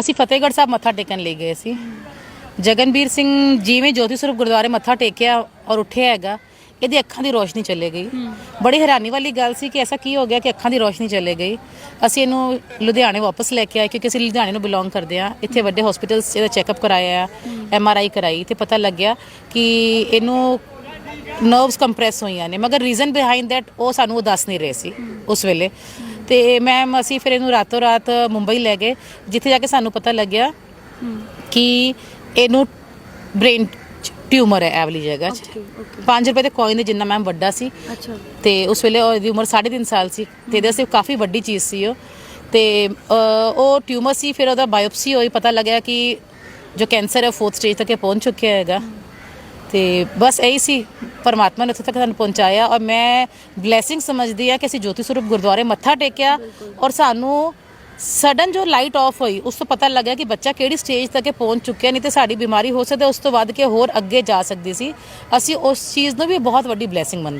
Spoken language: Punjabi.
ਅਸੀਂ ਫਤਿਹਗੜ੍ਹ ਸਾਹਿਬ ਮੱਥਾ ਟੇਕਣ ਲਈ ਗਏ ਸੀ। ਜਗਨਵੀਰ ਸਿੰਘ ਜਿਵੇਂ ਜੋਤੀ ਸਰੂਪ ਗੁਰਦੁਆਰੇ ਮੱਥਾ ਟੇਕਿਆ ਔਰ ਉੱਠਿਆ ਹੈਗਾ ਇਹਦੀ ਅੱਖਾਂ ਦੀ ਰੋਸ਼ਨੀ ਚਲੇ ਗਈ। ਬੜੀ ਹੈਰਾਨੀ ਵਾਲੀ ਗੱਲ ਸੀ ਕਿ ਐਸਾ ਕੀ ਹੋ ਗਿਆ ਕਿ ਅੱਖਾਂ ਦੀ ਰੋਸ਼ਨੀ ਚਲੇ ਗਈ। ਅਸੀਂ ਇਹਨੂੰ ਲੁਧਿਆਣੇ ਵਾਪਸ ਲੈ ਕੇ ਆਏ ਕਿਉਂਕਿ ਅਸੀਂ ਲੁਧਿਆਣੇ ਨੂੰ ਬਿਲੋਂਗ ਕਰਦੇ ਆ ਇੱਥੇ ਵੱਡੇ ਹਸਪੀਟਲਸ ਇਹਦਾ ਚੈੱਕਅਪ ਕਰਾਇਆ ਐਮ ਆਰ ਆਈ ਕਰਾਈ। ਤੇ ਪਤਾ ਲੱਗਿਆ ਕਿ ਇਹਨੂੰ ਨਰਵਸ ਕੰਪਰੈਸ ਹੋਈਆਂ ਨੇ। ਮਗਰ ਰੀਜ਼ਨ ਬਿਹਾਈਂਡ ਥੈਟ ਉਹ ਸਾਨੂੰ ਉਹ ਦੱਸ ਨਹੀਂ ਰਹੇ ਸੀ ਉਸ ਵੇਲੇ। ਤੇ ਮੈਮ ਅਸੀਂ ਫਿਰ ਇਹਨੂੰ ਰਾਤੋਂ ਰਾਤ ਮੁੰਬਈ ਲੈ ਗਏ ਜਿੱਥੇ ਜਾ ਕੇ ਸਾਨੂੰ ਪਤਾ ਲੱਗਿਆ ਕਿ ਇਹਨੂੰ ਬ੍ਰੇਨ ਟਿਊਮਰ ਹੈ ਇਹ ਵਾਲੀ ਜਗ੍ਹਾ 'ਚ। 5 ਰੁਪਏ ਦੇ ਕੋਇਨ ਦੇ ਜਿੰਨਾ ਮੈਮ ਵੱਡਾ ਸੀ। ਅੱਛਾ। ਤੇ ਉਸ ਵੇਲੇ ਉਹਦੀ ਉਮਰ 3.5 ਸਾਲ ਸੀ ਤੇ ਇਹਦੇ ਵਾਸਤੇ ਕਾਫੀ ਵੱਡੀ ਚੀਜ਼ ਸੀ ਉਹ। ਤੇ ਉਹ ਟਿਊਮਰ ਸੀ ਫਿਰ ਉਹਦਾ ਬਾਇਓਪਸੀ ਹੋਈ ਪਤਾ ਲੱਗਿਆ ਕਿ ਜੋ ਕੈਂਸਰ ਹੈ ਫੋਰਥ ਸਟੇਜ ਤੱਕ ਪਹੁੰਚ ਚੁੱਕਿਆ ਹੈਗਾ। ਤੇ ਬਸ ਇਹੀ ਸੀ, ਪਰਮਾਤਮਾ ਨੇ ਉੱਥੇ ਤੱਕ ਸਾਨੂੰ ਪਹੁੰਚਾਇਆ ਔਰ ਮੈਂ ਬਲੇਸਿੰਗ ਸਮਝਦੀ ਆ ਕਿ ਅਸੀਂ ਜੋਤੀ ਸਰੂਪ ਗੁਰਦੁਆਰੇ ਮੱਥਾ ਟੇਕਿਆ ਔਰ ਸਾਨੂੰ ਸਡਨ ਜੋ ਲਾਈਟ ਆਫ ਹੋਈ, ਉਸ ਤੋਂ ਪਤਾ ਲੱਗਿਆ ਕਿ ਬੱਚਾ ਕਿਹੜੀ ਸਟੇਜ ਤੱਕ ਪਹੁੰਚ ਚੁੱਕਿਆ, ਨਹੀਂ ਤੇ ਸਾਡੀ ਬਿਮਾਰੀ ਹੋ ਸਕਦਾ, ਉਸ ਤੋਂ ਵੱਧ ਕੇ ਹੋਰ ਅੱਗੇ ਜਾ ਸਕਦੀ ਸੀ। ਅਸੀਂ ਉਸ ਚੀਜ਼ ਨੂੰ ਵੀ ਬਹੁਤ ਵੱਡੀ ਬਲੇਸਿੰਗ ਮੰਨਦੇ